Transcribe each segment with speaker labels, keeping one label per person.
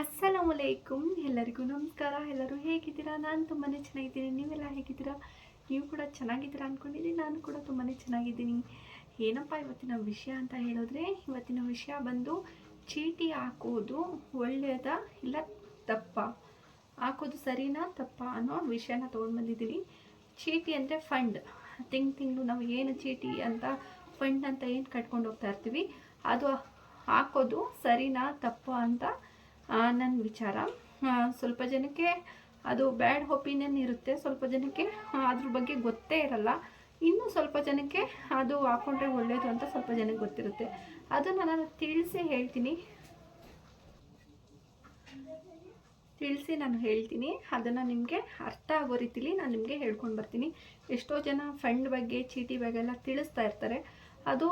Speaker 1: ಅಸ್ಸಲಾಮಲೈಕುಮ್. ಎಲ್ಲರಿಗೂ ನಮಸ್ಕಾರ. ಎಲ್ಲರೂ ಹೇಗಿದ್ದೀರಾ? ನಾನು ತುಂಬಾ ಚೆನ್ನಾಗಿದ್ದೀನಿ. ನೀವೆಲ್ಲ ಹೇಗಿದ್ದೀರಾ? ನೀವು ಕೂಡ ಚೆನ್ನಾಗಿದ್ದೀರಾ ಅಂದ್ಕೊಂಡಿದ್ದೀನಿ ನಾನು ಕೂಡ ತುಂಬಾ ಚೆನ್ನಾಗಿದ್ದೀನಿ. ಏನಪ್ಪ ಇವತ್ತಿನ ವಿಷಯ ಅಂತ ಹೇಳಿದ್ರೆ, ಇವತ್ತಿನ ವಿಷಯ ಬಂದು ಚೀಟಿ ಹಾಕೋದು ಒಳ್ಳೆಯದ ಇಲ್ಲ ತಪ್ಪ? ಹಾಕೋದು ಸರಿನಾ ತಪ್ಪ ಅನ್ನೋ ವಿಷಯನ ತೊಗೊಂಡು ಬಂದಿದ್ದೀನಿ. ಚೀಟಿ ಅಂದರೆ ಫಂಡ್. ತಿಂಗ್ ತಿಂಗಳು ನಾವು ಏನು ಚೀಟಿ ಅಂತ, ಫಂಡ್ ಅಂತ ಏನು ಕಟ್ಕೊಂಡು ಹೋಗ್ತಾ ಇರ್ತೀವಿ, ಅದು ಹಾಕೋದು ಸರಿನಾ ತಪ್ಪ ಅಂತ ನನ್ನ ವಿಚಾರ. ಸ್ವಲ್ಪ ಜನಕ್ಕೆ ಅದು ಬ್ಯಾಡ್ ಒಪಿನಿಯನ್ ಇರುತ್ತೆ. ಸ್ವಲ್ಪ ಜನಕ್ಕೆ ಅದ್ರ ಬಗ್ಗೆ ಗೊತ್ತೇ ಇರಲ್ಲ. ಇನ್ನೂ ಸ್ವಲ್ಪ ಜನಕ್ಕೆ ಅದು ಹಾಕೊಂಡ್ರೆ ಒಳ್ಳೆಯದು ಅಂತ ಸ್ವಲ್ಪ ಜನಕ್ಕೆ ಗೊತ್ತಿರುತ್ತೆ. ಅದನ್ನು ನಾನು ತಿಳಿಸಿ ಹೇಳ್ತೀನಿ. ತಿಳಿಸಿ ನಾನು ಹೇಳ್ತೀನಿ. ಅದನ್ನು ನಿಮಗೆ ಅರ್ಥ ಆಗೋ ರೀತಿಲಿ ನಾನು ನಿಮಗೆ ಹೇಳ್ಕೊಂಡು ಬರ್ತೀನಿ. ಎಷ್ಟೋ ಜನ ಫಂಡ್ ಬಗ್ಗೆ, ಚೀಟಿ ಬಗ್ಗೆ ಎಲ್ಲ ತಿಳಿಸ್ತಾ ಇರ್ತಾರೆ. ಅದು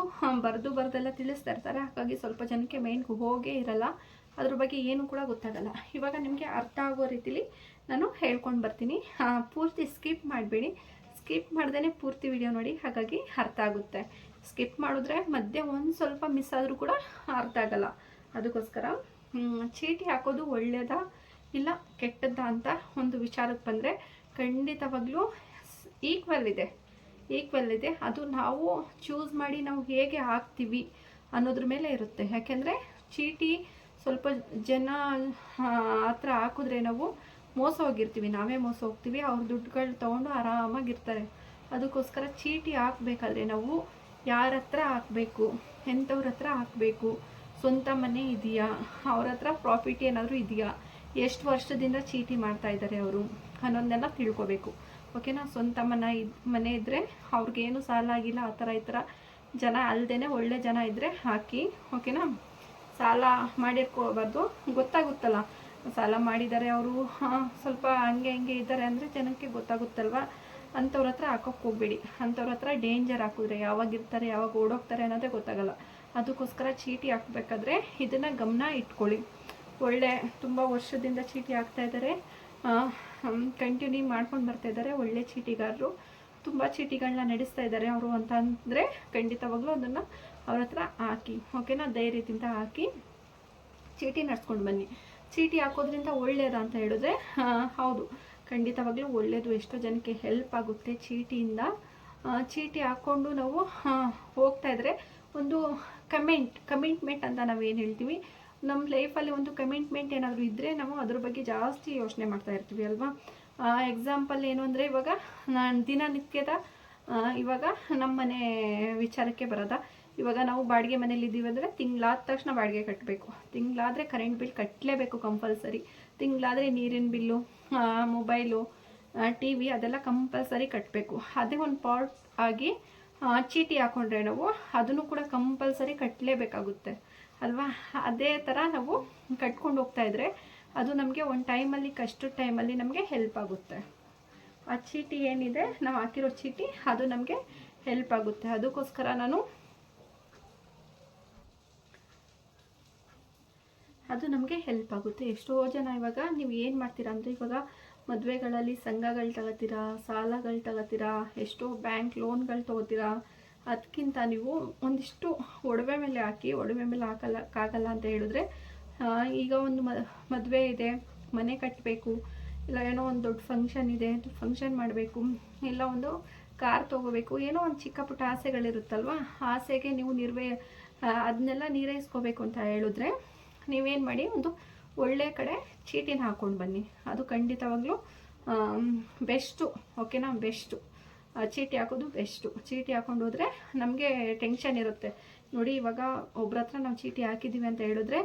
Speaker 1: ಬರೆದು ಬರೆದೆಲ್ಲ ತಿಳಿಸ್ತಾ ಇರ್ತಾರೆ. ಹಾಗಾಗಿ ಸ್ವಲ್ಪ ಜನಕ್ಕೆ ಮೈನ್ಗೆ ಹೋಗೇ ಇರಲ್ಲ. ಅದ್ರ ಬಗ್ಗೆ ಏನು ಕೂಡ ಗೊತ್ತಾಗಲ್ಲ. ಇವಾಗ ನಿಮಗೆ ಅರ್ಥ ಆಗೋ ರೀತಿಲಿ ನಾನು ಹೇಳ್ಕೊಂಡು ಬರ್ತೀನಿ. ಪೂರ್ತಿ ಸ್ಕಿಪ್ ಮಾಡಬೇಡಿ. ಸ್ಕಿಪ್ ಮಾಡ್ದೇ ಪೂರ್ತಿ ವಿಡಿಯೋ ನೋಡಿ, ಹಾಗಾಗಿ ಅರ್ಥ ಆಗುತ್ತೆ. ಸ್ಕಿಪ್ ಮಾಡಿದ್ರೆ ಮಧ್ಯೆ ಒಂದು ಸ್ವಲ್ಪ ಮಿಸ್ ಆದರೂ ಕೂಡ ಅರ್ಥ ಆಗಲ್ಲ. ಅದಕ್ಕೋಸ್ಕರ ಚೀಟಿ ಹಾಕೋದು ಒಳ್ಳೆಯದ ಇಲ್ಲ ಕೆಟ್ಟದ್ದ ಅಂತ ಒಂದು ವಿಚಾರಕ್ಕೆ ಬಂದರೆ ಖಂಡಿತವಾಗ್ಲೂ ಈಕ್ವಲ್ ಇದೆ. ಈಕ್ವಲ್ ಇದೆ. ಅದು ನಾವು ಚೂಸ್ ಮಾಡಿ ನಾವು ಹೇಗೆ ಹಾಕ್ತೀವಿ ಅನ್ನೋದ್ರ ಮೇಲೆ ಇರುತ್ತೆ. ಯಾಕೆಂದರೆ ಚೀಟಿ ಸ್ವಲ್ಪ ಜನ ಹತ್ರ ಹಾಕಿದ್ರೆ ನಾವು ಮೋಸ ಹೋಗಿರ್ತೀವಿ. ನಾವೇ ಮೋಸ ಹೋಗ್ತೀವಿ. ಅವ್ರ ದುಡ್ಡುಗಳು ತೊಗೊಂಡು ಆರಾಮಾಗಿರ್ತಾರೆ. ಅದಕ್ಕೋಸ್ಕರ ಚೀಟಿ ಹಾಕಬೇಕಾದ್ರೆ ನಾವು ಯಾರ ಹತ್ರ ಹಾಕಬೇಕು, ಎಂಥವ್ರ ಹತ್ರ ಹಾಕಬೇಕು? ಸ್ವಂತ ಮನೆ ಇದೆಯಾ? ಅವ್ರ ಹತ್ರ ಪ್ರಾಫಿಟ್ ಏನಾದರೂ ಇದೆಯಾ? ಎಷ್ಟು ವರ್ಷದಿಂದ ಚೀಟಿ ಮಾಡ್ತಾ ಇದ್ದಾರೆ ಅವರು? ಅನ್ನೋದನ್ನೆಲ್ಲ ತಿಳ್ಕೊಬೇಕು. ಓಕೆನಾ? ಸ್ವಂತ ಮನೆ ಇದ್, ಮನೆ ಇದ್ದರೆ ಅವ್ರಿಗೇನು ಸಾಲ ಆಗಿಲ್ಲ ಆ ಥರ ಈ ಥರ ಜನ ಅಲ್ಲದೇ ಒಳ್ಳೆ ಜನ ಇದ್ದರೆ ಹಾಕಿ. ಓಕೆನಾ? ಸಾಲ ಮಾಡಿರ್ಕೋಬಾರ್ದು ಗೊತ್ತಾಗುತ್ತಲ್ಲ. ಸಾಲ ಮಾಡಿದ್ದಾರೆ ಅವರು ಸ್ವಲ್ಪ ಹಂಗೆ ಹಿಂಗೆ ಇದ್ದಾರೆ ಅಂದರೆ ಜನಕ್ಕೆ ಗೊತ್ತಾಗುತ್ತಲ್ವ? ಅಂಥವ್ರ ಹತ್ರ ಹಾಕೋಕ್ಕೆ ಹೋಗ್ಬೇಡಿ. ಅಂಥವ್ರ ಹತ್ರ ಡೇಂಜರ್ ಹಾಕಿದ್ರೆ, ಯಾವಾಗ ಇರ್ತಾರೆ, ಯಾವಾಗ ಓಡೋಗ್ತಾರೆ ಅನ್ನೋದೇ ಗೊತ್ತಾಗಲ್ಲ. ಅದಕ್ಕೋಸ್ಕರ ಚೀಟಿ ಹಾಕಬೇಕಾದ್ರೆ ಇದನ್ನು ಗಮನ ಇಟ್ಕೊಳ್ಳಿ. ಒಳ್ಳೆ, ತುಂಬ ವರ್ಷದಿಂದ ಚೀಟಿ ಹಾಕ್ತಾ ಇದ್ದಾರೆ. ಕಂಟಿನ್ಯೂ ಮಾಡ್ಕೊಂಡು ಬರ್ತಾ ಇದ್ದಾರೆ ಒಳ್ಳೆ ಚೀಟಿಗಾರರು. ತುಂಬ ಚೀಟಿಗಳನ್ನ ನಡೆಸ್ತಾ ಇದ್ದಾರೆ ಅವರು ಅಂತ ಅಂದರೆ ಖಂಡಿತವಾಗ್ಲೂ ಅದನ್ನು ಅವ್ರ ಹತ್ರ ಹಾಕಿ, ಓಕೆನಾ? ಧೈರ್ಯದಿಂದ ಹಾಕಿ ಚೀಟಿ ನಡ್ಸ್ಕೊಂಡು ಬನ್ನಿ. ಚೀಟಿ ಹಾಕೋದ್ರಿಂದ ಒಳ್ಳೆಯದ ಅಂತ ಹೇಳಿದ್ರೆ ಹೌದು. ಖಂಡಿತವಾಗ್ಲೂ ಒಳ್ಳೇದು. ಎಷ್ಟೋ ಜನಕ್ಕೆ ಹೆಲ್ಪ್ ಆಗುತ್ತೆ ಚೀಟಿಯಿಂದ. ಚೀಟಿ ಹಾಕ್ಕೊಂಡು ನಾವು ಹೋಗ್ತಾ ಇದ್ರೆ ಒಂದು ಕಮೆಂಟ್ ಕಮಿಟ್ಮೆಂಟ್ ಅಂತ ನಾವು ಏನು ಹೇಳ್ತೀವಿ? ನಮ್ಮ ಲೈಫಲ್ಲಿ ಒಂದು ಕಮಿಟ್ಮೆಂಟ್ ಏನಾದರೂ ಇದ್ದರೆ ನಾವು ಅದ್ರ ಬಗ್ಗೆ ಜಾಸ್ತಿ ಯೋಚನೆ ಮಾಡ್ತಾ ಇರ್ತೀವಿ, ಅಲ್ವಾ? ಎಕ್ಸಾಂಪಲ್ ಏನು ಅಂದರೆ ಇವಾಗ ನಾನು ದಿನನಿತ್ಯದ ಇವಾಗ ನಮ್ಮ ಮನೆ ವಿಚಾರಕ್ಕೆ ಬರೋದ? ಇವಾಗ ನಾವು ಬಾಡಿಗೆ ಮನೇಲಿ ಇದ್ದೀವಿ ಅಂದರೆ ತಿಂಗಳಾದ ತಕ್ಷಣ ಬಾಡಿಗೆ ಕಟ್ಟಬೇಕು ತಿಂಗಳಾದರೆ ಕರೆಂಟ್ ಬಿಲ್ ಕಟ್ಟಲೇಬೇಕು ಕಂಪಲ್ಸರಿ ತಿಂಗಳಾದರೆ ನೀರಿನ ಬಿಲ್ಲು ಮೊಬೈಲು ಟಿ ವಿ ಅದೆಲ್ಲ ಕಂಪಲ್ಸರಿ ಕಟ್ಟಬೇಕು ಅದೇ ಒಂದು ಪಾರ್ಟ್ ಆಗಿ ಚೀಟಿ ಹಾಕೊಂಡ್ರೆ ನಾವು ಅದನ್ನು ಕೂಡ ಕಂಪಲ್ಸರಿ ಕಟ್ಟಲೇಬೇಕಾಗುತ್ತೆ ಅಲ್ವಾ? ಅದೇ ಥರ ನಾವು ಕಟ್ಕೊಂಡು ಹೋಗ್ತಾ ಇದ್ರೆ ಅದು ನಮಗೆ ಒಂದು ಟೈಮಲ್ಲಿ ಕಷ್ಟದ ಟೈಮಲ್ಲಿ ನಮಗೆ ಹೆಲ್ಪ್ ಆಗುತ್ತೆ. ಆ ಚೀಟಿ ಏನಿದೆ, ನಾವು ಹಾಕಿರೋ ಚೀಟಿ ಅದು ನಮಗೆ ಹೆಲ್ಪ್ ಆಗುತ್ತೆ. ಅದಕ್ಕೋಸ್ಕರ ನಾನು ಅದು ನಮಗೆ ಹೆಲ್ಪ್ ಆಗುತ್ತೆ. ಎಷ್ಟೋ ಜನ ಇವಾಗ ನೀವು ಏನು ಮಾಡ್ತೀರಾ ಅಂದರೆ ಇವಾಗ ಮದುವೆಗಳಲ್ಲಿ ಸಂಘಗಳು ತಗೋತೀರಾ, ಸಾಲಗಳು ತಗೋತೀರಾ, ಎಷ್ಟೋ ಬ್ಯಾಂಕ್ ಲೋನ್ಗಳು ತಗೋತೀರಾ ಅದಕ್ಕಿಂತ ನೀವು ಒಂದಿಷ್ಟು ಒಡವೆ ಮೇಲೆ ಹಾಕಿ, ಒಡವೆ ಮೇಲೆ ಹಾಕಲ್ಲ, ಕಾಗಲ್ಲ ಅಂತ ಹೇಳಿದ್ರೆ ಈಗ ಒಂದು ಮದುವೆ ಇದೆ, ಮನೆ ಕಟ್ಟಬೇಕು ಇಲ್ಲ ಏನೋ ಒಂದು ದೊಡ್ಡ ಫಂಕ್ಷನ್ ಇದೆ ಫಂಕ್ಷನ್ ಮಾಡಬೇಕು, ಇಲ್ಲ ಒಂದು ಕಾರ್ ತೊಗೋಬೇಕು, ಏನೋ ಒಂದು ಚಿಕ್ಕ ಪುಟ್ಟ ಆಸೆಗಳಿರುತ್ತಲ್ವ, ಆಸೆಗೆ ನೀವು ನಿರ್ವೇ ಅದನ್ನೆಲ್ಲ ನೀರೈಸ್ಕೋಬೇಕು ಅಂತ ಹೇಳಿದ್ರೆ ನೀವೇನು ಮಾಡಿ ಒಂದು ಒಳ್ಳೆ ಕಡೆ ಚೀಟಿನ ಹಾಕ್ಕೊಂಡು ಬನ್ನಿ. ಅದು ಖಂಡಿತವಾಗ್ಲೂ ಬೆಸ್ಟು. ಓಕೆನಾ? ಬೆಸ್ಟು. ಚೀಟಿ ಹಾಕೋದು ಬೆಸ್ಟು. ಚೀಟಿ ಹಾಕೊಂಡು ಹೋದರೆ ನಮಗೆ ಟೆನ್ಷನ್ ಇರುತ್ತೆ. ನೋಡಿ, ಇವಾಗ ಒಬ್ರ ಹತ್ರ ನಾವು ಚೀಟಿ ಹಾಕಿದ್ದೀವಿ ಅಂತ ಹೇಳಿದ್ರೆ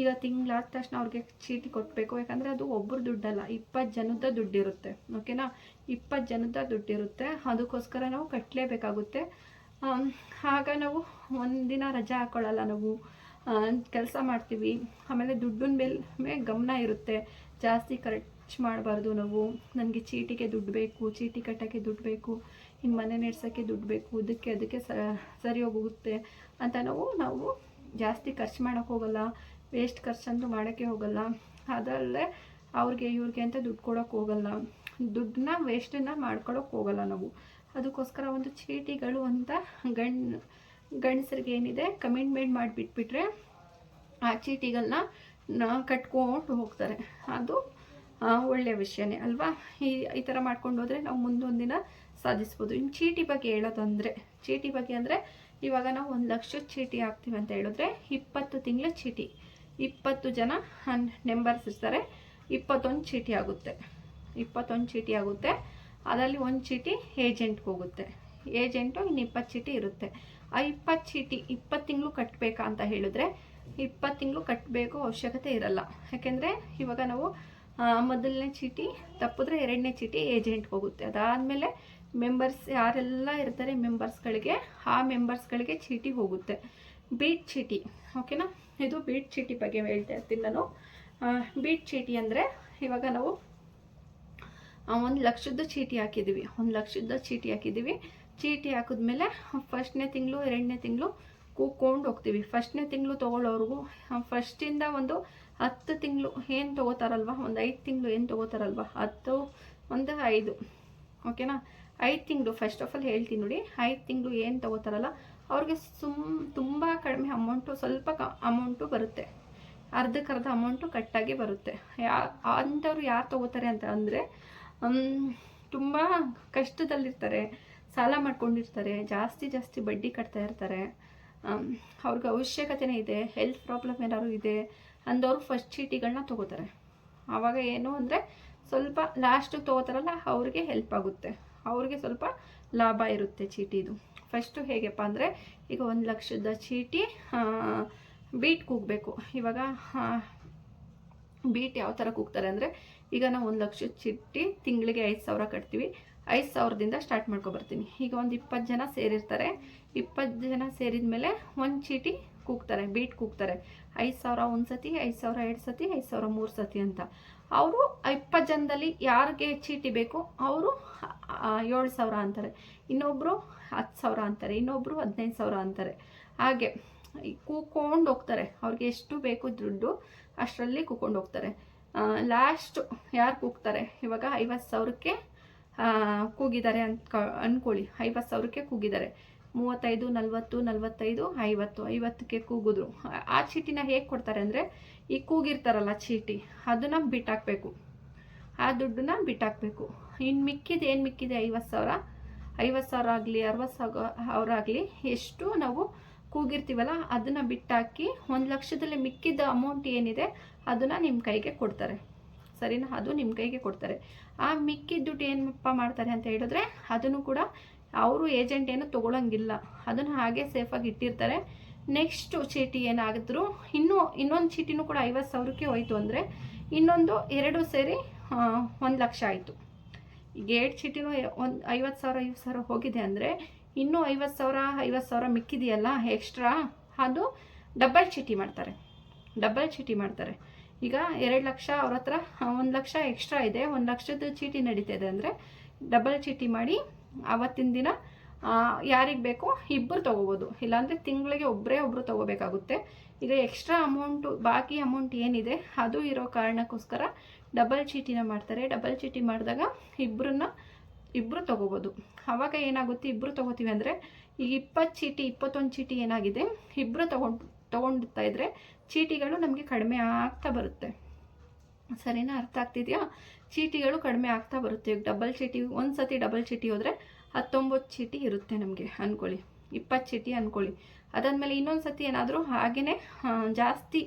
Speaker 1: ಈಗ ತಿಂಗಳಾದ ತಕ್ಷಣ ಅವ್ರಿಗೆ ಚೀಟಿ ಕೊಟ್ಟಬೇಕು ಯಾಕಂದರೆ ಅದು ಒಬ್ಬರು ದುಡ್ಡಲ್ಲ, ಇಪ್ಪತ್ತು ಜನದ ದುಡ್ಡಿರುತ್ತೆ. ಓಕೆನಾ? ಇಪ್ಪತ್ತು ಜನದ ದುಡ್ಡಿರುತ್ತೆ. ಅದಕ್ಕೋಸ್ಕರ ನಾವು ಕಟ್ಟಲೇಬೇಕಾಗುತ್ತೆ ಆಗ ನಾವು ಒಂದಿನ ರಜಾ ಹಾಕೊಳ್ಳಲ್ಲ ನಾವು. ಕೆಲಸ ಮಾಡ್ತೀವಿ. ಆಮೇಲೆ ದುಡ್ಡಿನ ಮೇಲೆ ಗಮನ ಇರುತ್ತೆ. ಜಾಸ್ತಿ ಖರ್ಚು ಮಾಡಬಾರ್ದು ನಾವು. ನನಗೆ ಚೀಟಿಗೆ ದುಡ್ಡು ಬೇಕು, ಚೀಟಿ ಕಟ್ಟೋಕ್ಕೆ ದುಡ್ಡು ಬೇಕು ಇನ್ನು ಮನೆ ನಡೆಸೋಕ್ಕೆ ದುಡ್ಡು ಬೇಕು ಅದಕ್ಕೆ ಅದಕ್ಕೆ ಸರಿ ಹೋಗುತ್ತೆ ಅಂತ ನಾವು ನಾವು ಜಾಸ್ತಿ ಖರ್ಚು ಮಾಡೋಕ್ಕೆ ಹೋಗಲ್ಲ. ವೇಸ್ಟ್ ಖರ್ಚಂತೂ ಮಾಡೋಕ್ಕೆ ಹೋಗಲ್ಲ. ಅದಲ್ಲದೆ ಅವ್ರಿಗೆ ಇವ್ರಿಗೆ ಅಂತ ದುಡ್ಡು ಕೊಡೋಕ್ಕೆ ಹೋಗಲ್ಲ. ದುಡ್ಡನ್ನ ವೇಸ್ಟನ್ನು ಮಾಡ್ಕೊಳಕ್ಕೆ ಹೋಗಲ್ಲ ನಾವು. ಅದಕ್ಕೋಸ್ಕರ ಒಂದು ಚೀಟಿಗಳು ಅಂತ ಗಂಡ್ ಗಂಡಸರಿಗೆ ಏನಿದೆ ಕಮಿಟ್ಮೆಂಟ್ ಮಾಡಿಬಿಟ್ಬಿಟ್ರೆ ಆ ಚೀಟಿಗಳನ್ನ ಕಟ್ಕೊಂಡು ಹೋಗ್ತಾರೆ. ಅದು ಒಳ್ಳೆಯ ವಿಷಯನೇ, ಅಲ್ವಾ? ಈ ಈ ಥರ ಮಾಡ್ಕೊಂಡು ಹೋದರೆ ನಾವು ಮುಂದೊಂದಿನ ಸಾಧಿಸ್ಬೋದು. ಇನ್ನು ಚೀಟಿ ಬಗ್ಗೆ ಹೇಳೋದಂದರೆ, ಚೀಟಿ ಬಗ್ಗೆ ಅಂದರೆ, ಇವಾಗ ನಾವು ಒಂದು ಲಕ್ಷ ಚೀಟಿ ಹಾಕ್ತೀವಿ ಅಂತ ಹೇಳಿದ್ರೆ, ಇಪ್ಪತ್ತು ತಿಂಗಳ ಚೀಟಿ, ಇಪ್ಪತ್ತು ಜನ ನೆಂಬರ್ಸ್ ಇರ್ತಾರೆ, ಇಪ್ಪತ್ತೊಂದು ಚೀಟಿ ಆಗುತ್ತೆ. ಇಪ್ಪತ್ತೊಂದು ಚೀಟಿ ಆಗುತ್ತೆ. ಅದರಲ್ಲಿ ಒಂದು ಚೀಟಿ ಏಜೆಂಟ್ಗೆ ಹೋಗುತ್ತೆ. ಏಜೆಂಟು ಇನ್ನು ಇಪ್ಪತ್ತು ಚೀಟಿ ಇರುತ್ತೆ. ಆ ಇಪ್ಪತ್ತು ಚೀಟಿ, ಇಪ್ಪತ್ತು ತಿಂಗಳು ಕಟ್ಟಬೇಕಾ ಅಂತ ಹೇಳಿದ್ರೆ ಇಪ್ಪತ್ತು ತಿಂಗಳು ಕಟ್ಟಬೇಕು ಅವಶ್ಯಕತೆ ಇರಲ್ಲ. ಯಾಕೆಂದರೆ ಇವಾಗ ನಾವು ಮೊದಲನೇ ಚೀಟಿ ತಪ್ಪಿದ್ರೆ ಎರಡನೇ ಚೀಟಿ ಏಜೆಂಟ್ಗೆ ಹೋಗುತ್ತೆ. ಅದಾದಮೇಲೆ ಮೆಂಬರ್ಸ್ ಯಾರೆಲ್ಲ ಇರ್ತಾರೆ ಮೆಂಬರ್ಸ್ಗಳಿಗೆ ಆ ಮೆಂಬರ್ಸ್ಗಳಿಗೆ ಚೀಟಿ ಹೋಗುತ್ತೆ. ಬೀಟ್ ಚೀಟಿ ಓಕೆನಾ ಇದು ಬೀಟ್ ಚೀಟಿ ಬಗ್ಗೆ ಹೇಳ್ತಾ ಇರ್ತೀನಿ ನಾನು. ಬೀಟ್ ಚೀಟಿ ಅಂದರೆ ಇವಾಗ ನಾವು ಒಂದು ಲಕ್ಷದ ಚೀಟಿ ಹಾಕಿದ್ದೀವಿ. ಒಂದು ಲಕ್ಷದ ಚೀಟಿ ಹಾಕಿದ್ದೀವಿ. ಚೀಟಿ ಹಾಕಿದ್ಮೇಲೆ, ಫಸ್ಟ್ನೇ ತಿಂಗಳು, ಎರಡನೇ ತಿಂಗಳು ಕೂಕೊಂಡು ಹೋಗ್ತೀವಿ. ಫಸ್ಟ್ನೇ ತಿಂಗಳು ತೊಗೊಳ್ಳೋರ್ಗು, ಫಸ್ಟಿಂದ ಒಂದು ಹತ್ತು ತಿಂಗಳು ಏನು ತೊಗೋತಾರಲ್ವ? ಒಂದು ಐದು ತಿಂಗಳು ಏನು ತೊಗೋತಾರಲ್ವ? ಹತ್ತು, ಒಂದು ಐದು. ಓಕೆನಾ? ಐದು ತಿಂಗಳು. ಫಸ್ಟ್ ಆಫ್ ಆಲ್ ಹೇಳ್ತೀನಿ ನೋಡಿ, ಐದು ತಿಂಗಳು ಏನು ತೊಗೋತಾರಲ್ಲ, ಅವ್ರಿಗೆ ಸುಮ್ ತುಂಬ ಕಡಿಮೆ ಅಮೌಂಟು ಸ್ವಲ್ಪ ಕ ಅಮೌಂಟು ಬರುತ್ತೆ. ಅರ್ಧಕ್ಕರ್ಧ ಅಮೌಂಟು ಕಟ್ಟಾಗಿ ಬರುತ್ತೆ. ಯಾ, ಅಂಥವ್ರು ಯಾರು ತೊಗೋತಾರೆ ಅಂತ ಅಂದರೆ ತುಂಬ ಕಷ್ಟದಲ್ಲಿರ್ತಾರೆ. ಸಾಲ ಮಾಡ್ಕೊಂಡಿರ್ತಾರೆ, ಜಾಸ್ತಿ ಜಾಸ್ತಿ ಬಡ್ಡಿ ಕಟ್ತಾ ಇರ್ತಾರೆ. ಅವ್ರಿಗೆ ಅವಶ್ಯಕತೆನೇ ಇದೆ ಹೆಲ್ತ್ ಪ್ರಾಬ್ಲಮ್ ಏನಾದ್ರು ಇದೆ ಅಂದವರು ಫಸ್ಟ್ ಚೀಟಿಗಳನ್ನ ತೊಗೋತಾರೆ. ಆವಾಗ ಏನು ಅಂದರೆ ಸ್ವಲ್ಪ ಲಾಸ್ಟಿಗೆ ತೊಗೋತಾರಲ್ಲ, ಅವ್ರಿಗೆ ಹೆಲ್ಪ್ ಆಗುತ್ತೆ. ಅವ್ರಿಗೆ ಸ್ವಲ್ಪ ಲಾಭ ಇರುತ್ತೆ ಚೀಟಿದು. ಫಸ್ಟು ಹೇಗೆಪ್ಪ ಅಂದರೆ, ಈಗ ಒಂದು ಲಕ್ಷದ ಚೀಟಿ ಬೀಟ್ ಕೂಗಬೇಕು. ಇವಾಗ ಬೀಟ್ ಯಾವ ಥರ ಕೂಗ್ತಾರೆ ಅಂದರೆ, ಈಗ ನಾವು ಒಂದು ಲಕ್ಷದ ಚೀಟಿ ತಿಂಗಳಿಗೆ ಐದು ಸಾವಿರ ಕಟ್ತೀವಿ. ಐದು ಸಾವಿರದಿಂದ ಸ್ಟಾರ್ಟ್ ಮಾಡ್ಕೊಬರ್ತೀನಿ ಈಗ ಒಂದು ಇಪ್ಪತ್ತು ಜನ ಸೇರಿರ್ತಾರೆ. ಇಪ್ಪತ್ತು ಜನ ಸೇರಿದ ಮೇಲೆ ಒಂದು ಚೀಟಿ ಕೂಗ್ತಾರೆ, ಬೀಟ್ ಕೂಗ್ತಾರೆ. ಐದು ಸಾವಿರ ಒಂದು ಸತಿ, ಐದು ಸಾವಿರ ಎರಡು ಸತಿ, ಐದು ಸಾವಿರ ಮೂರು ಸತಿ ಅಂತ. ಅವರು ಇಪ್ಪತ್ತು ಜನದಲ್ಲಿ ಯಾರಿಗೆ ಚೀಟಿ ಬೇಕು ಅವರು ಏಳು ಸಾವಿರ ಅಂತಾರೆ. ಇನ್ನೊಬ್ಬರು ಹತ್ತು ಸಾವಿರ ಅಂತಾರೆ ಇನ್ನೊಬ್ಬರು ಹದಿನೈದು ಸಾವಿರ ಅಂತಾರೆ. ಹಾಗೆ ಕೂಕೊಂಡು ಹೋಗ್ತಾರೆ. ಅವ್ರಿಗೆ ಎಷ್ಟು ಬೇಕು ದುಡ್ಡು ಅಷ್ಟರಲ್ಲಿ ಕೂಕೊಂಡು ಹೋಗ್ತಾರೆ. ಲಾಸ್ಟ್ ಯಾರು ಕೂಗ್ತಾರೆ? ಇವಾಗ ಐವತ್ತು ಸಾವಿರಕ್ಕೆ ಕೂಗಿದ್ದಾರೆ ಅಂತ ಅಂದ್ಕೊಳ್ಳಿ ಐವತ್ತು ಸಾವಿರಕ್ಕೆ ಕೂಗಿದ್ದಾರೆ. ಮೂವತ್ತೈದು, ನಲ್ವತ್ತು, ನಲ್ವತ್ತೈದು, ಐವತ್ತು. ಐವತ್ತಕ್ಕೆ ಕೂಗಿದ್ರು. ಆ- ಚೀಟಿನ ಹೇಗೆ ಕೊಡ್ತಾರೆ ಅಂದರೆ, ಈ ಕೂಗಿರ್ತಾರಲ್ಲ ಚೀಟಿ, ಅದನ್ನು ಬಿಟ್ಟಾಕಬೇಕು. ಆ ದುಡ್ಡನ್ನ ಬಿಟ್ಟಾಕಬೇಕು. ಇನ್ನು ಮಿಕ್ಕಿದ ಏನು ಮಿಕ್ಕಿದೆ? ಐವತ್ತು ಸಾವಿರ. ಐವತ್ತು ಸಾವಿರ ಆಗಲಿ, ಅರವತ್ತು ಸಾವಿರ ಆಗಲಿ, ಎಷ್ಟು ನಾವು ಕೂಗಿರ್ತೀವಲ್ಲ, ಅದನ್ನು ಬಿಟ್ಟಾಕಿ ಒಂದು ಲಕ್ಷದಲ್ಲಿ ಮಿಕ್ಕಿದ ಅಮೌಂಟ್ ಏನಿದೆ, ಅದನ್ನು ನಿಮ್ಮ ಕೈಗೆ ಕೊಡ್ತಾರೆ. ಸರಿನಾ? ಅದು ನಿಮ್ಮ ಕೈಗೆ ಕೊಡ್ತಾರೆ. ಆ ಮಿಕ್ಕಿದ ದುಡ್ಡು ಏನಪ್ಪ ಮಾಡ್ತಾರೆ ಅಂತ ಹೇಳಿದ್ರೆ ಅದನ್ನು ಕೂಡ ಅವರು ಏಜೆಂಟ್ ಏನು ತೊಗೊಳಂಗಿಲ್ಲ. ಅದನ್ನು ಹಾಗೆ ಸೇಫಾಗಿ ಇಟ್ಟಿರ್ತಾರೆ. ನೆಕ್ಸ್ಟು ಚೀಟಿ ಏನಾಗಿದ್ರು, ಇನ್ನೂ ಇನ್ನೊಂದು ಚೀಟಿನೂ ಕೂಡ ಐವತ್ತು ಸಾವಿರಕ್ಕೆ ಹೋಯ್ತು ಅಂದರೆ ಇನ್ನೊಂದು ಎರಡು ಸೇರಿ ಒಂದು ಲಕ್ಷ ಆಯಿತು. ಈಗ ಎರಡು ಚೀಟಿನೂ ಒಂದು ಐವತ್ತು ಸಾವಿರ ಐವತ್ತು ಸಾವಿರ ಹೋಗಿದೆ ಅಂದರೆ ಇನ್ನೂ ಐವತ್ತು ಸಾವಿರ ಐವತ್ತು ಸಾವಿರ ಮಿಕ್ಕಿದೆಯಲ್ಲ ಎಕ್ಸ್ಟ್ರಾ ಅದು ಡಬಲ್ ಚೀಟಿ ಮಾಡ್ತಾರೆ. ಡಬಲ್ ಚೀಟಿ ಮಾಡ್ತಾರೆ. ಈಗ ಎರಡು ಲಕ್ಷ ಅವ್ರ ಹತ್ರ ಒಂದು ಲಕ್ಷ ಎಕ್ಸ್ಟ್ರಾ ಇದೆ. ಒಂದು ಲಕ್ಷದ ಚೀಟಿ ನಡೀತಾ ಇದೆ ಅಂದರೆ ಡಬಲ್ ಚೀಟಿ ಮಾಡಿ ಆವತ್ತಿನ ದಿನ ಯಾರಿಗೆ ಬೇಕೋ ಇಬ್ಬರು ತೊಗೋಬೋದು. ಇಲ್ಲಾಂದರೆ ತಿಂಗಳಿಗೆ ಒಬ್ಬರೇ ಒಬ್ಬರು ತೊಗೋಬೇಕಾಗುತ್ತೆ. ಈಗ ಎಕ್ಸ್ಟ್ರಾ ಅಮೌಂಟು ಬಾಕಿ ಅಮೌಂಟ್ ಏನಿದೆ, ಅದು ಇರೋ ಕಾರಣಕ್ಕೋಸ್ಕರ ಡಬಲ್ ಚೀಟಿನ ಮಾಡ್ತಾರೆ. ಡಬಲ್ ಚೀಟಿ ಮಾಡಿದಾಗ ಇಬ್ಬರನ್ನ ಇಬ್ಬರು ತೊಗೋಬೋದು. ಆವಾಗ ಏನಾಗುತ್ತೆ ಇಬ್ಬರು ತೊಗೋತೀವಿ ಅಂದರೆ ಈಗ ಇಪ್ಪತ್ತು ಚೀಟಿ, ಇಪ್ಪತ್ತೊಂದು ಚೀಟಿ ಏನಾಗಿದೆ ಇಬ್ಬರು ತೊಗೊಂಡು ತೊಗೊಂಡಿರ್ತಾ ಇದ್ರೆ ಚೀಟಿಗಳು ನಮಗೆ ಕಡಿಮೆ ಆಗ್ತಾ ಬರುತ್ತೆ. ಸರಿನಾ? ಅರ್ಥ ಆಗ್ತಿದೆಯಾ? ಚೀಟಿಗಳು ಕಡಿಮೆ ಆಗ್ತಾ ಬರುತ್ತೆ. ಈಗ ಡಬಲ್ ಚೀಟಿ ಒಂದು ಸತಿ ಡಬಲ್ ಚೀಟಿ ಹೋದರೆ ಹತ್ತೊಂಬತ್ತು ಚೀಟಿ ಇರುತ್ತೆ ನಮಗೆ ಅಂದ್ಕೊಳ್ಳಿ ಇಪ್ಪತ್ತು ಚೀಟಿ ಅಂದ್ಕೊಳ್ಳಿ ಅದಾದಮೇಲೆ ಇನ್ನೊಂದು ಸತಿ ಏನಾದರೂ ಹಾಗೆಯೇ ಜಾಸ್ತಿ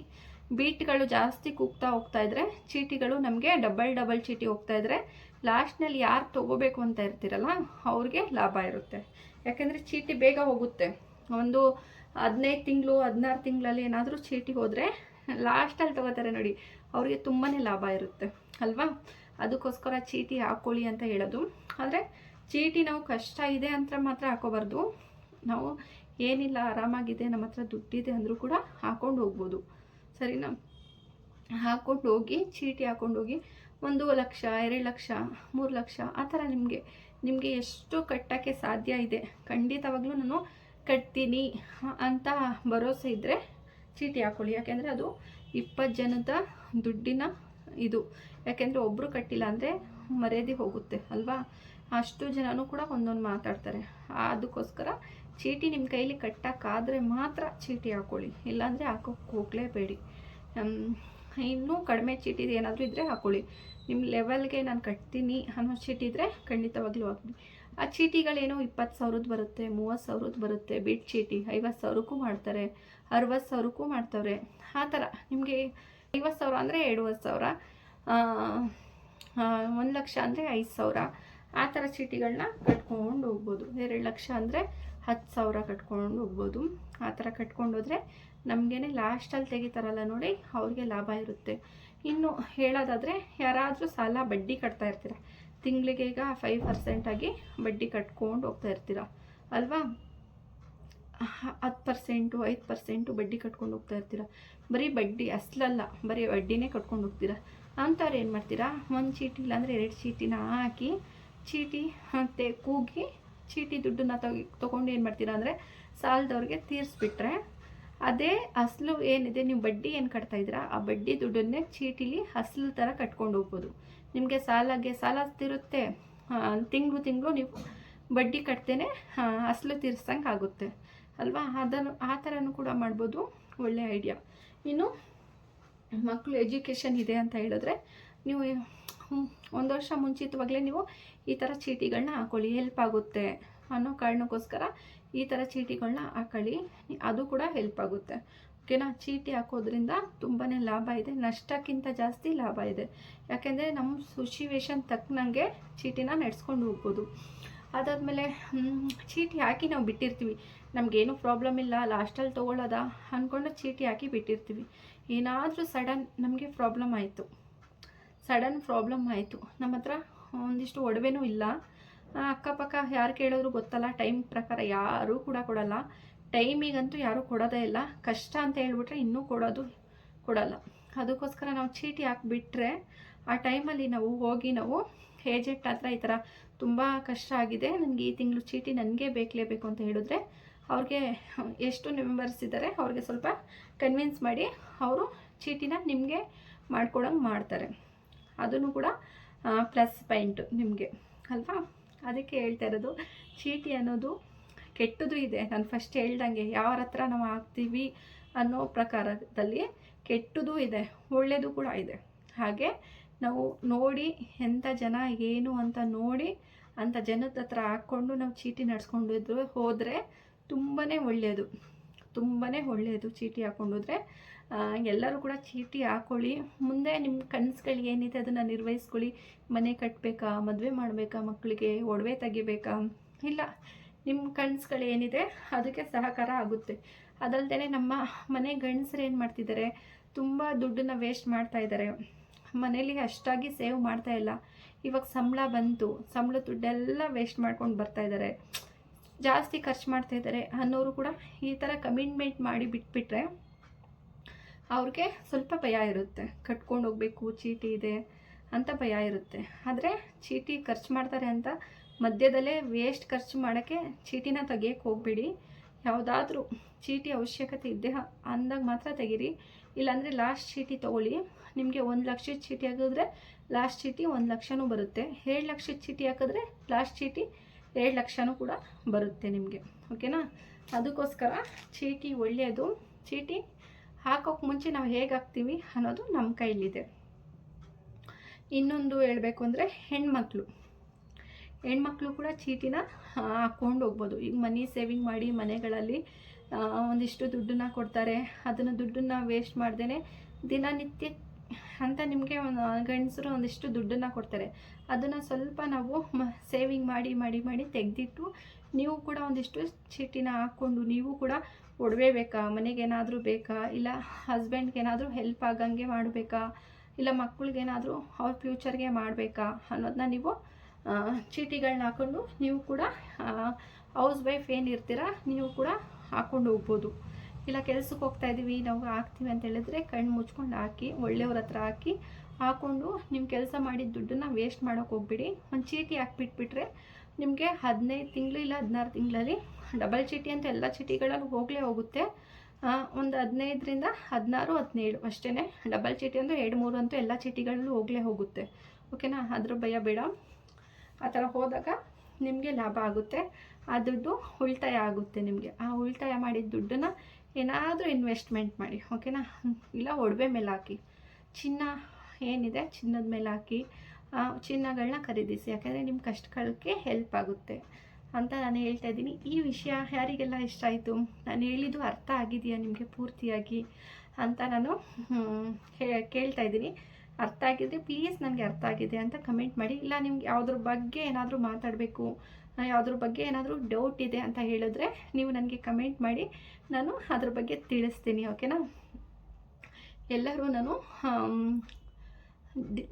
Speaker 1: ಬೀಟ್ಗಳು ಜಾಸ್ತಿ ಕೂಗ್ತಾ ಹೋಗ್ತಾ ಇದ್ರೆ ಚೀಟಿಗಳು ನಮಗೆ ಡಬಲ್ ಡಬಲ್ ಚೀಟಿ ಹೋಗ್ತಾ ಇದ್ರೆ ಲಾಸ್ಟ್ನಲ್ಲಿ ಯಾರು ತೊಗೋಬೇಕು ಅಂತ ಇರ್ತೀರಲ್ಲ, ಅವ್ರಿಗೆ ಲಾಭ ಇರುತ್ತೆ. ಯಾಕೆಂದರೆ ಚೀಟಿ ಬೇಗ ಹೋಗುತ್ತೆ. ಒಂದು ಹದಿನೈದು ತಿಂಗಳು, ಹದಿನಾರು ತಿಂಗಳಲ್ಲಿ ಏನಾದರೂ ಚೀಟಿ ಹೋದರೆ ಲಾಸ್ಟಲ್ಲಿ ತೊಗೋತಾರೆ ನೋಡಿ. ಅವರಿಗೆ ತುಂಬಾ ಲಾಭ ಇರುತ್ತೆ, ಅಲ್ವಾ? ಅದಕ್ಕೋಸ್ಕರ ಚೀಟಿ ಹಾಕ್ಕೊಳ್ಳಿ ಅಂತ ಹೇಳೋದು. ಆದರೆ ಚೀಟಿ ನಾವು ಕಷ್ಟ ಇದೆ ಅಂತ ಮಾತ್ರ ಹಾಕೋಬಾರ್ದು. ನಾವು ಏನಿಲ್ಲ, ಆರಾಮಾಗಿದೆ, ನಮ್ಮ ಹತ್ರ ದುಡ್ಡಿದೆ ಅಂದರೂ ಕೂಡ ಹಾಕೊಂಡು ಹೋಗ್ಬೋದು. ಸರಿನಾ? ಹಾಕ್ಕೊಂಡು ಹೋಗಿ, ಚೀಟಿ ಹಾಕ್ಕೊಂಡು ಹೋಗಿ ಒಂದು ಲಕ್ಷ, ಎರಡು ಲಕ್ಷ, ಮೂರು ಲಕ್ಷ, ಆ ಥರ ನಿಮಗೆ ನಿಮಗೆ ಎಷ್ಟು ಕಟ್ಟೋಕ್ಕೆ ಸಾಧ್ಯ ಇದೆ, ಖಂಡಿತವಾಗ್ಲೂ ನಾನು ಕಟ್ತೀನಿ. ಅಂತ ಭರೋಸೆ ಇದ್ದರೆ ಚೀಟಿ ಹಾಕ್ಕೊಳ್ಳಿ ಯಾಕೆಂದರೆ ಅದು ಇಪ್ಪತ್ತು ಜನದ ದುಡ್ಡಿನ ಇದು. ಯಾಕೆಂದರೆ ಒಬ್ಬರು ಕಟ್ಟಿಲ್ಲ ಅಂದರೆ ಮರ್ಯಾದೆ ಹೋಗುತ್ತೆ, ಅಲ್ವಾ? ಅಷ್ಟು ಜನನೂ ಕೂಡ ಒಂದೊಂದು ಮಾತಾಡ್ತಾರೆ. ಅದಕ್ಕೋಸ್ಕರ ಚೀಟಿ ನಿಮ್ಮ ಕೈಲಿ ಕಟ್ಟೋಕ್ಕಾದರೆ ಮಾತ್ರ ಚೀಟಿ ಹಾಕ್ಕೊಳ್ಳಿ ಇಲ್ಲಾಂದರೆ ಹಾಕೋಕ್ಕೆ ಹೋಗಲೇಬೇಡಿ. ಇನ್ನೂ ಕಡಿಮೆ ಚೀಟಿ ಏನಾದರೂ ಇದ್ದರೆ ಹಾಕ್ಕೊಳ್ಳಿ ನಿಮ್ಮ ಲೆವೆಲ್ಗೆ ನಾನು ಕಟ್ತೀನಿ ಅನ್ನೋ ಚೀಟಿ ಇದ್ದರೆ ಖಂಡಿತವಾಗ್ಲೂ ಹಾಕಿ ಆ ಚೀಟಿಗಳೇನೋ ಇಪ್ಪತ್ತು ಸಾವಿರದ್ದು ಬರುತ್ತೆ, ಮೂವತ್ತು ಸಾವಿರದ್ದು ಬರುತ್ತೆ ಬಿಡ್ ಚೀಟಿ ಐವತ್ತು ಸಾವಿರಕ್ಕೂ ಮಾಡ್ತಾರೆ, ಅರವತ್ತು ಸಾವಿರಕ್ಕೂ ಮಾಡ್ತವ್ರೆ. ಆ ಥರ ನಿಮಗೆ ಐವತ್ತು ಸಾವಿರ ಅಂದರೆ ಎರಡುವರೆ ಸಾವಿರ ಒಂದು ಲಕ್ಷ ಅಂದರೆ ಐದು ಸಾವಿರ. ಆ ಥರ ಚೀಟಿಗಳನ್ನ ಕಟ್ಕೊಂಡು ಹೋಗ್ಬೋದು. ಎರಡು ಲಕ್ಷ ಅಂದರೆ ಹತ್ತು ಸಾವಿರ ಕಟ್ಕೊಂಡು ಹೋಗ್ಬೋದು. ಆ ಥರ ಕಟ್ಕೊಂಡು ಹೋದರೆ ನಮಗೇನೆ ಲಾಸ್ಟಲ್ಲಿ ತೆಗಿತಾರಲ್ಲ ನೋಡಿ, ಅವ್ರಿಗೆ ಲಾಭ ಇರುತ್ತೆ. ಇನ್ನು ಹೇಳೋದಾದರೆ, ಯಾರಾದರೂ ಸಾಲ ಬಡ್ಡಿ ಕಟ್ತಾ ಇರ್ತೀರ ತಿಂಗಳಿಗೆ ಈಗ ಫೈವ್ ಪರ್ಸೆಂಟಾಗಿ ಬಡ್ಡಿ ಕಟ್ಕೊಂಡು ಹೋಗ್ತಾ ಇರ್ತೀರ? ಅಲ್ವಾ? ಹತ್ತು ಪರ್ಸೆಂಟು ಐದು ಪರ್ಸೆಂಟು ಬಡ್ಡಿ ಕಟ್ಕೊಂಡು ಹೋಗ್ತಾ ಇರ್ತೀರ? ಬರೀ ಬಡ್ಡಿ ಅಸಲಲ್ಲ, ಬರೀ ಬಡ್ಡಿನೇ ಕಟ್ಕೊಂಡು ಹೋಗ್ತೀರಾ? ಅಂಥವ್ರು ಏನು ಮಾಡ್ತೀರಾ? ಒಂದು ಚೀಟಿ ಇಲ್ಲಾಂದರೆ ಎರಡು ಚೀಟಿನ ಹಾಕಿ ಚೀಟಿ ಮತ್ತು ಕೂಗಿ ಚೀಟಿ ದುಡ್ಡನ್ನ ತಗಿ, ತೊಗೊಂಡು ಏನು ಮಾಡ್ತೀರಾ ಅಂದರೆ ಸಾಲದವ್ರಿಗೆ ತೀರಿಸ್ಬಿಟ್ರೆ ಅದೇ ಅಸಲು ಏನಿದೆ, ನೀವು ಬಡ್ಡಿ ಏನು ಕಟ್ತಾ ಇದ್ದೀರಾ? ಆ ಬಡ್ಡಿ ದುಡ್ಡನ್ನೇ ಚೀಟಿಲಿ ಅಸಲು ಥರ ಕಟ್ಕೊಂಡು ಹೋಗ್ಬೋದು. ನಿಮಗೆ ಸಾಲಗೆ ಸಾಲ ತಿರುತ್ತೆ. ತಿಂಗಳು ತಿಂಗಳು ನೀವು ಬಡ್ಡಿ ಕಟ್ತೇನೆ ಅಸಲು ತೀರಿಸ್ದಂಗೆ ಆಗುತ್ತೆ. ಅಲ್ವಾ? ಅದನ್ನು, ಆ ಥರನೂ ಕೂಡ ಮಾಡ್ಬೋದು. ಒಳ್ಳೆ ಐಡಿಯಾ. ಇನ್ನು ಮಕ್ಕಳು ಎಜುಕೇಷನ್ ಇದೆ ಅಂತ ಹೇಳಿದ್ರೆ ನೀವು ಒಂದು ವರ್ಷ ಮುಂಚಿತವಾಗಲೇ ನೀವು ಈ ಥರ ಚೀಟಿಗಳನ್ನ ಹಾಕೊಳ್ಳಿ. ಹೆಲ್ಪ್ ಆಗುತ್ತೆ ಅನ್ನೋ ಕಾರಣಕ್ಕೋಸ್ಕರ ಈ ಥರ ಚೀಟಿಗಳನ್ನ ಹಾಕೊಳ್ಳಿ. ಅದು ಕೂಡ ಹೆಲ್ಪ್ ಆಗುತ್ತೆ. ಓಕೆನಾ ಚೀಟಿ ಹಾಕೋದ್ರಿಂದ ತುಂಬಾ ಲಾಭ ಇದೆ. ನಷ್ಟಕ್ಕಿಂತ ಜಾಸ್ತಿ ಲಾಭ ಇದೆ. ಯಾಕೆಂದರೆ ನಮ್ಮ ಸಿಚುವೇಶನ್ ತಕ್ಕನಂಗೆ ಚೀಟಿನ ನಡೆಸ್ಕೊಂಡು ಹೋಗ್ಬೋದು. ಅದಾದಮೇಲೆ ಚೀಟಿ ಹಾಕಿ ನಾವು ಬಿಟ್ಟಿರ್ತೀವಿ. ನಮಗೇನು ಪ್ರಾಬ್ಲಮ್ ಇಲ್ಲ. ಲಾಸ್ಟಲ್ಲಿ ತೊಗೊಳ್ಳೋದ ಅಂದ್ಕೊಂಡು ಚೀಟಿ ಹಾಕಿ ಬಿಟ್ಟಿರ್ತೀವಿ. ಏನಾದರೂ ಸಡನ್ ನಮಗೆ ಪ್ರಾಬ್ಲಮ್ ಆಯಿತು. ಸಡನ್ ಪ್ರಾಬ್ಲಮ್ ಆಯಿತು. ನಮ್ಮ ಹತ್ರ ಒಂದಿಷ್ಟು ಒಡವೆನೂ ಇಲ್ಲ. ಅಕ್ಕಪಕ್ಕ ಯಾರು ಕೇಳಿದ್ರು ಗೊತ್ತಲ್ಲ ಟೈಮ್ ಪ್ರಕಾರ ಯಾರೂ ಕೂಡ ಕೊಡಲ್ಲ. ಟೈಮಿಗಂತೂ ಯಾರೂ ಕೊಡೋದೇ ಇಲ್ಲ. ಕಷ್ಟ ಅಂತ ಹೇಳ್ಬಿಟ್ರೆ ಇನ್ನೂ ಕೊಡೋದು ಕೊಡಲ್ಲ. ಅದಕ್ಕೋಸ್ಕರ ನಾವು ಚೀಟಿ ಹಾಕಿಬಿಟ್ರೆ ಆ ಟೈಮಲ್ಲಿ ನಾವು ಹೋಗಿ ನಾವು ಏಜೆಂಟ್ ಹತ್ರ ಈ ಥರ ತುಂಬ ಕಷ್ಟ ಆಗಿದೆ. ನನಗೆ ಈ ತಿಂಗಳು ಚೀಟಿ ನನಗೆ ಬೇಕಲೇಬೇಕು ಅಂತ ಹೇಳಿದ್ರೆ ಅವ್ರಿಗೆ ಎಷ್ಟು ಮೆಂಬರ್ಸ್ ಇದ್ದಾರೆ ಅವ್ರಿಗೆ ಸ್ವಲ್ಪ ಕನ್ವಿನ್ಸ್ ಮಾಡಿ ಅವರು ಚೀಟಿನ ನಿಮಗೆ ಮಾಡ್ಕೊಡಂಗೆ ಮಾಡ್ತಾರೆ. ಅದನ್ನು ಕೂಡ ಪ್ಲಸ್ ಪಾಯಿಂಟು ನಿಮಗೆ, ಅಲ್ವಾ? ಅದಕ್ಕೆ ಹೇಳ್ತಾ ಇರೋದು, ಚೀಟಿ ಅನ್ನೋದು ಕೆಟ್ಟದು ಇದೆ. ನಾನು ಫಸ್ಟ್ ಹೇಳ್ದಂಗೆ ಯಾರ ಹತ್ರ ನಾವು ಆಗ್ತೀವಿ ಅನ್ನೋ ಪ್ರಕಾರದಲ್ಲಿ ಕೆಟ್ಟದು ಇದೆ ಒಳ್ಳೆಯದು ಕೂಡ ಇದೆ. ಹಾಗೆ ನಾವು ನೋಡಿ ಎಂಥ ಜನ, ಏನು ಅಂತ ನೋಡಿ ಅಂಥ ಜನದ ಹತ್ರ ಹಾಕ್ಕೊಂಡು ನಾವು ಚೀಟಿ ನಡೆಸ್ಕೊಂಡಿದ್ರು ಹೋದರೆ ತುಂಬಾ ಒಳ್ಳೆಯದು ತುಂಬಾ ಒಳ್ಳೆಯದು ಚೀಟಿ ಹಾಕ್ಕೊಂಡೋದ್ರೆ. ಎಲ್ಲರೂ ಕೂಡ ಚೀಟಿ ಹಾಕ್ಕೊಳ್ಳಿ ಮುಂದೆ ನಿಮ್ಮ ಕನಸುಗಳು ಏನಿದೆ ಅದನ್ನು ನಿರ್ವಹಿಸ್ಕೊಳ್ಳಿ. ಮನೆ ಕಟ್ಟಬೇಕಾ ಮದುವೆ ಮಾಡಬೇಕಾ ಮಕ್ಕಳಿಗೆ ಒಡವೆ ತೆಗಿಬೇಕಾ? ಇಲ್ಲ. ನಿಮ್ಮ ಕಣ್ಸ್ಗಳೇನಿದೆ ಏನಿದೆ ಅದಕ್ಕೆ ಸಹಕಾರ ಆಗುತ್ತೆ. ಅದಲ್ಲದೆ ನಮ್ಮ ಮನೆ ಗಂಡಸರು ಏನು ಮಾಡ್ತಿದ್ದಾರೆ, ತುಂಬ ದುಡ್ಡನ್ನ ವೇಸ್ಟ್ ಮಾಡ್ತಾ ಇದ್ದಾರೆ. ಮನೇಲಿ ಅಷ್ಟಾಗಿ ಸೇವ್ ಮಾಡ್ತಾ ಇಲ್ಲ. ಇವಾಗ ಸಂಬಳ ಬಂತು, ಸಂಬಳ ದುಡ್ಡೆಲ್ಲ ವೇಸ್ಟ್ ಮಾಡ್ಕೊಂಡು ಬರ್ತಾ ಇದ್ದಾರೆ. ಜಾಸ್ತಿ ಖರ್ಚು ಮಾಡ್ತಾ ಇದ್ದಾರೆ ಅನ್ನೋರು ಕೂಡ ಈ ಥರ ಕಮಿಟ್ಮೆಂಟ್ ಮಾಡಿ ಬಿಟ್ಬಿಟ್ರೆ ಅವ್ರಿಗೆ ಸ್ವಲ್ಪ ಭಯ ಇರುತ್ತೆ. ಕಟ್ಕೊಂಡು ಹೋಗಬೇಕು, ಚೀಟಿ ಇದೆ ಅಂತ ಭಯ ಇರುತ್ತೆ. ಆದರೆ ಚೀಟಿ ಖರ್ಚು ಮಾಡ್ತಾರೆ ಅಂತ ಮಧ್ಯದಲ್ಲೇ ವೇಸ್ಟ್ ಖರ್ಚು ಮಾಡೋಕ್ಕೆ ಚೀಟಿನ ತೆಗಿಯೋಕ್ಕೆ ಹೋಗ್ಬಿಡಿ. ಯಾವುದಾದ್ರೂ ಚೀಟಿ ಅವಶ್ಯಕತೆ ಇದ್ದೇ ಅಂದಾಗ ಮಾತ್ರ ತೆಗೀರಿ. ಇಲ್ಲಾಂದರೆ ಲಾಸ್ಟ್ ಚೀಟಿ ತೊಗೊಳ್ಳಿ. ನಿಮಗೆ ಒಂದು ಲಕ್ಷದ ಚೀಟಿ ಹಾಕಿದ್ರೆ ಲಾಸ್ಟ್ ಚೀಟಿ ಒಂದು ಲಕ್ಷನೂ ಬರುತ್ತೆ. ಏಳು ಲಕ್ಷದ ಚೀಟಿ ಹಾಕಿದ್ರೆ ಲಾಸ್ಟ್ ಚೀಟಿ ಎರಡು ಲಕ್ಷನೂ ಕೂಡ ಬರುತ್ತೆ ನಿಮಗೆ. ಓಕೆನಾ ಅದಕ್ಕೋಸ್ಕರ ಚೀಟಿ ಒಳ್ಳೆಯದು. ಚೀಟಿ ಹಾಕೋಕ್ಕೆ ಮುಂಚೆ ನಾವು ಹೇಗೆ ಹಾಕ್ತೀವಿ ಅನ್ನೋದು ನಮ್ಮ ಕೈಲಿದೆ. ಇನ್ನೊಂದು ಹೇಳಬೇಕು ಅಂದರೆ ಹೆಣ್ಮಕ್ಳು. ಹೆಣ್ಮಕ್ಳು ಕೂಡ ಚೀಟಿನ ಹಾಕ್ಕೊಂಡು ಹೋಗ್ಬೋದು. ಈಗ ಮನಿ ಸೇವಿಂಗ್ ಮಾಡಿ ಮನೆಗಳಲ್ಲಿ ಒಂದಿಷ್ಟು ದುಡ್ಡನ್ನ ಕೊಡ್ತಾರೆ. ಅದನ್ನು ದುಡ್ಡನ್ನು ವೇಸ್ಟ್ ಮಾಡ್ದೇ ದಿನನಿತ್ಯ ಅಂತ ನಿಮಗೆ ಒಂದು ಗಂಡಸರು ಒಂದಿಷ್ಟು ದುಡ್ಡನ್ನು ಕೊಡ್ತಾರೆ. ಅದನ್ನು ಸ್ವಲ್ಪ ನಾವು ಮ ಸೇವಿಂಗ್ ಮಾಡಿ ಮಾಡಿ ಮಾಡಿ ತೆಗೆದಿಟ್ಟು ನೀವು ಕೂಡ ಒಂದಿಷ್ಟು ಚೀಟಿನ ಹಾಕ್ಕೊಂಡು ನೀವು ಕೂಡ ಒಡವೆ ಬೇಕಾ? ಮನೆಗೇನಾದರೂ ಬೇಕಾ? ಇಲ್ಲ ಹಸ್ಬೆಂಡ್ಗೇನಾದರೂ ಹೆಲ್ಪ್ ಆಗಂಗೆ ಮಾಡಬೇಕಾ? ಇಲ್ಲ ಮಕ್ಕಳಿಗೇನಾದರೂ ಅವ್ರ ಫ್ಯೂಚರ್ಗೆ ಮಾಡಬೇಕಾ? ಅನ್ನೋದನ್ನ ನೀವು ಚೀಟಿಗಳನ್ನ ಹಾಕ್ಕೊಂಡು ನೀವು ಕೂಡ ಹೌಸ್ ವೈಫ್ ಏನಿರ್ತೀರ ನೀವು ಕೂಡ ಹಾಕ್ಕೊಂಡು ಹೋಗ್ಬೋದು. ಇಲ್ಲ ಕೆಲಸಕ್ಕೆ ಹೋಗ್ತಾ ಇದ್ದೀವಿ ನಾವು ಹಾಕ್ತೀವಿ ಅಂತ ಹೇಳಿದ್ರೆ ಕಣ್ಣು ಮುಚ್ಕೊಂಡು ಹಾಕಿ, ಒಳ್ಳೆಯವ್ರ ಹತ್ರ ಹಾಕಿ ಹಾಕ್ಕೊಂಡು ನಿಮ್ಮ ಕೆಲಸ ಮಾಡಿದ ದುಡ್ಡನ್ನ ವೇಸ್ಟ್ ಮಾಡೋಕೆ ಹೋಗ್ಬಿಡಿ. ಒಂದು ಚೀಟಿ ಹಾಕ್ಬಿಟ್ಬಿಟ್ರೆ ನಿಮಗೆ ಹದಿನೈದು ತಿಂಗಳು ಇಲ್ಲ ಹದಿನಾರು ತಿಂಗಳಲ್ಲಿ ಡಬಲ್ ಚೀಟಿ ಅಂತ ಎಲ್ಲ ಚೀಟಿಗಳಲ್ಲೂ ಹೋಗಲೇ ಹೋಗುತ್ತೆ. ಒಂದು ಹದಿನೈದರಿಂದ ಹದಿನಾರು, ಹದಿನೇಳು ಅಷ್ಟೇ ಡಬಲ್ ಚೀಟಿ ಅಂದರೆ ಎರಡು ಮೂರು ಅಂತೂ ಎಲ್ಲ ಚೀಟಿಗಳಲ್ಲೂ ಹೋಗಲೇ ಹೋಗುತ್ತೆ. ಓಕೆನಾ ಅದ್ರ ಭಯ ಬೇಡ. ಆ ಥರ ಹೋದಾಗ ನಿಮಗೆ ಲಾಭ ಆಗುತ್ತೆ. ಆ ದುಡ್ಡು ಉಳಿತಾಯ ಆಗುತ್ತೆ ನಿಮಗೆ. ಆ ಉಳಿತಾಯ ಮಾಡಿದ ದುಡ್ಡನ್ನ ಏನಾದರೂ ಇನ್ವೆಸ್ಟ್ಮೆಂಟ್ ಮಾಡಿ ಓಕೆನಾ ಇಲ್ಲ, ಒಡವೆ ಮೇಲೆ ಹಾಕಿ. ಚಿನ್ನ ಏನಿದೆ, ಚಿನ್ನದ ಮೇಲೆ ಹಾಕಿ ಚಿನ್ನಗಳನ್ನ ಖರೀದಿಸಿ. ಯಾಕೆಂದರೆ ನಿಮ್ಮ ಕಷ್ಟಗಳಿಗೆ ಹೆಲ್ಪ್ ಆಗುತ್ತೆ ಅಂತ ನಾನು ಹೇಳ್ತಾ ಇದ್ದೀನಿ. ಈ ವಿಷಯ ಯಾರಿಗೆಲ್ಲ ಇಷ್ಟ ಆಯಿತು? ನಾನು ಹೇಳಿದ್ದು ಅರ್ಥ ಆಗಿದೆಯಾ ನಿಮಗೆ ಪೂರ್ತಿಯಾಗಿ ಅಂತ ನಾನು ಕೇಳ್ತಾ ಇದ್ದೀನಿ. ಅರ್ಥ ಆಗಿದ್ರೆ ಪ್ಲೀಸ್ ನನಗೆ ಅರ್ಥ ಆಗಿದೆ ಅಂತ ಕಮೆಂಟ್ ಮಾಡಿ. ಇಲ್ಲ, ನಿಮ್ಗೆ ಯಾವುದ್ರ ಬಗ್ಗೆ ಏನಾದರೂ ಮಾತಾಡಬೇಕು ಯಾವುದ್ರ ಬಗ್ಗೆ ಏನಾದರೂ ಡೌಟ್ ಇದೆ ಅಂತ ಹೇಳಿದ್ರೆ ನೀವು ನನಗೆ ಕಮೆಂಟ್ ಮಾಡಿ. ನಾನು ಅದ್ರ ಬಗ್ಗೆ ತಿಳಿಸ್ತೀನಿ ಓಕೆನಾ ಎಲ್ಲರೂ ನಾನು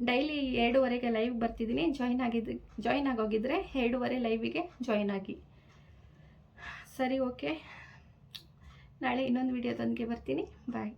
Speaker 1: ಡೈಲಿ ಎರಡೂವರೆಗೆ ಲೈವ್ ಬರ್ತಿದ್ದೀನಿ. ಜಾಯ್ನ್ ಆಗಿದ್ದು ಜಾಯ್ನ್ ಆಗೋಗಿದ್ರೆ ಎರಡೂವರೆ ಲೈವಿಗೆ ಜಾಯ್ನ್ ಆಗಿ. ಸರಿ ಓಕೆ ನಾಳೆ ಇನ್ನೊಂದು ವಿಡಿಯೋದೊಂದಿಗೆ ಬರ್ತೀನಿ. ಬಾಯ್